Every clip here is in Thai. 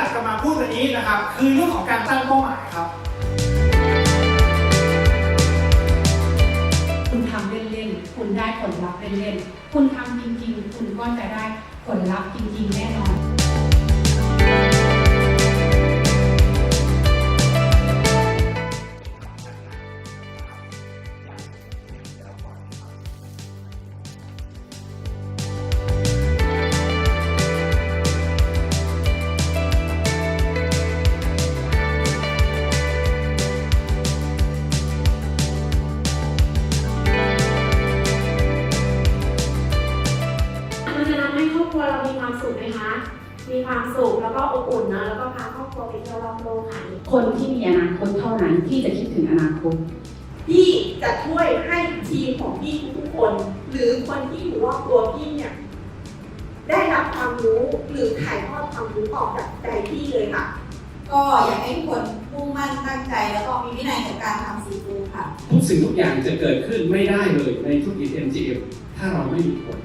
ากจะมาพูดวันนี้นะครับ คือเรื่องของการตั้งเป้าหมายครับ คุณทำเล่นๆ คุณได้ผลลัพธ์เล่นๆ คุณทำจริงๆ คุณก็จะได้ผลลัพธ์จริงๆ แน่นอน วเรามีความสุขไหมคะ มีความสุขแล้วก็อบอุ่นนะแล้วก็พาครอบครัวไปเที่ยวรอบโลกค่ะ คนที่มีอนาคตเท่านั้นที่จะคิดถึงอนาคต พี่จะช่วยให้ทีมของพี่ทุกๆคน หรือคนที่อยู่รอบตัวพี่เนี่ยได้รับความรู้หรือถ่ายทอดความรู้ออกจากใจพี่เลยค่ะ ก็อยากให้ทุกคนมุ่งมั่นตั้งใจ แล้วก็มีวินัยกับการทำซีฟู้ดค่ะ ทุกสิ่งทุกอย่างจะเกิดขึ้นไม่ได้เลยในธุรกิจ MGM ถ้าเราไม่มีคน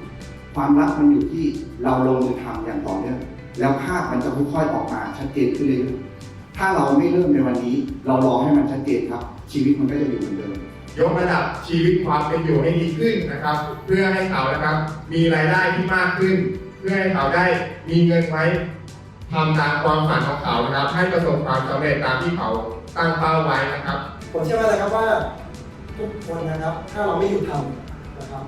ความรักมันอยู่ที่เราลงมือทำอย่างต่อเนื่องแล้วภาพมันจะค่อยๆออกมาชัดเจนขึ้นเรื่อยๆถ้าเราไม่เริ่มในวันนี้ เรารอให้มันชัดเจนครับ ชีวิตมันก็จะอยู่เหมือนเดิมยกระดับชีวิตความเป็นอยู่ให้ดีขึ้นนะครับ เพื่อให้เขานะครับ มีรายได้ที่มากขึ้น เพื่อให้เขาได้มีเงินไว้ทำตามความฝันของเขานะครับ ให้ประสบความสำเร็จตามที่เขาตั้งเป้าไว้นะครับ ผมเชื่อว่าอะไรครับว่าทุกคนนะครับ ถ้าเราไม่หยุดทำนะครับ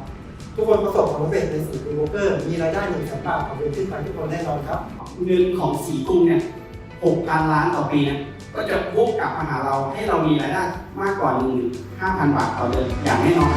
ทุกคนประสบความสำเร็จในสิ่งที่โบรกเกอร์มีรายได้หนึ่งแสนบาทของเป็นขึ้นไปทุกคนแน่นอนครับ เงินของสีกุ้งเนี่ยหกการล้านต่อปีเนี่ยก็จะวกกลับมาหาเราให้เรามีรายได้มากกว่าหนึ่งห้าพันบาทต่อเดือนอย่างแน่นอน